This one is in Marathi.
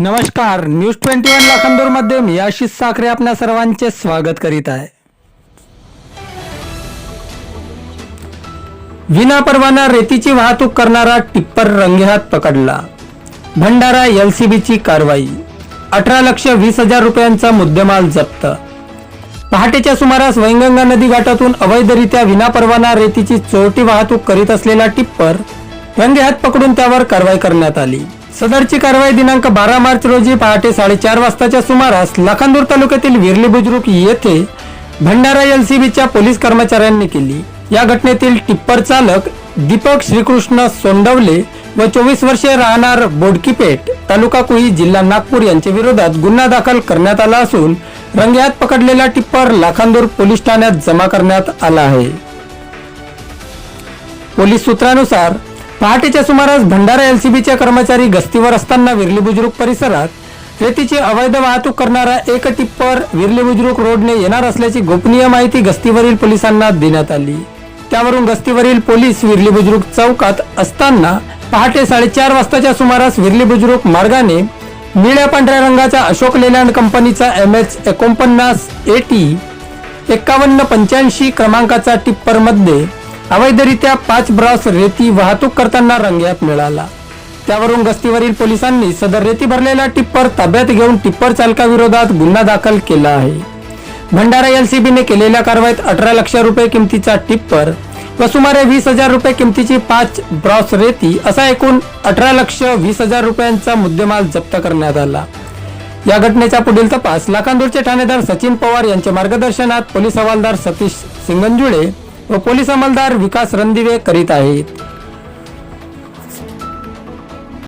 नमस्कार न्यूज ट्वेंटी वन लाखांदूरमध्ये मी आशिष साखरे आपल्या सर्वांचे स्वागत करीत आहे. विना परवाना रेतीची वाहतूक करणारा टिप्पर रंगेहात पकडला. भंडारा एलसीबीची कारवाई अठरा लक्ष वीस हजार रुपयांचा मुद्देमाल जप्त. पहाटेच्या सुमारास वैंगंगा नदी घाटातून अवैधरित्या विनापरवाना रेतीची चोरटी वाहतूक करीत असलेला टिप्पर रंगेहात पकडून त्यावर कारवाई करण्यात आली. सदरची कारवाई दिनांक बारा मार्च रोजी पहाटे साडेचार वाजताच्या सुमारास लाखांदूर तालुक्यातील विरली बुजुर्ग येथे भंडारा एलसीबीच्या पोलीस कर्मचाऱ्यांनी केली. या घटनेतील टिप्पर चालक दीपक श्रीकृष्ण सोंडवले व चोवीस वर्षे राहणार बोडकीपेठ तालुका कुई जिल्हा नागपूर यांच्या विरोधात गुन्हा दाखल करण्यात आला असून रंग्यात पकडलेला टिप्पर लाखांदूर पोलीस ठाण्यात जमा करण्यात आला आहे. पोलीस सूत्रानुसार पहाटेच्या सुमारास भंडारा एलसीबीच्या कर्मचारी गस्तीवर असताना विरली बुजुर्ग परिसरात रेतीची अवैध वाहतूक करणारा एक टिप्पर विरली बुजुर्ग रोडने येणार असल्याची गोपनीय माहिती गस्तीवरील पोलिसांना देण्यात आली. त्यावरून गस्तीवरील पोलीस विरली बुजुर्ग चौकात असताना पहाटे साडेचार वाजताच्या सुमारास विरली बुजुर्ग मार्गाने निळ्या पांढऱ्या रंगाचा अशोक लेलँड कंपनीचा एम एच एकोणपन्नास एटी एक्कावन्न पंच्याऐंशी क्रमांकाचा टिप्परमध्ये अवैधरित्या पाच ब्रॉस रेती वाहतूक करताना रंग्यात मिळाला. त्यावरून गस्तीवरील पोलिसांनी सदर रेती भरलेला टिप्पर ताब्यात घेऊन टिप्पर चालकाविरोधात गुन्हा दाखल केला आहे. भंडारा एलसीबीने केलेल्या कारवाईत अठरा लक्ष रुपये किमतीचा टिप्पर व सुमारे वीस हजार रुपये किमतीची पाच ब्रॉस रेती असा एकूण अठरा लक्ष वीस हजार रुपयांचा मुद्देमाल जप्त करण्यात आला. या घटनेचा पुढील तपास लाखांदूरचे ठाणेदार सचिन पवार यांच्या मार्गदर्शनात पोलीस हवालदार सतीश सिंगंजुळे व पोलीस अंमलदार विकास रणदिवे करीत आहेत.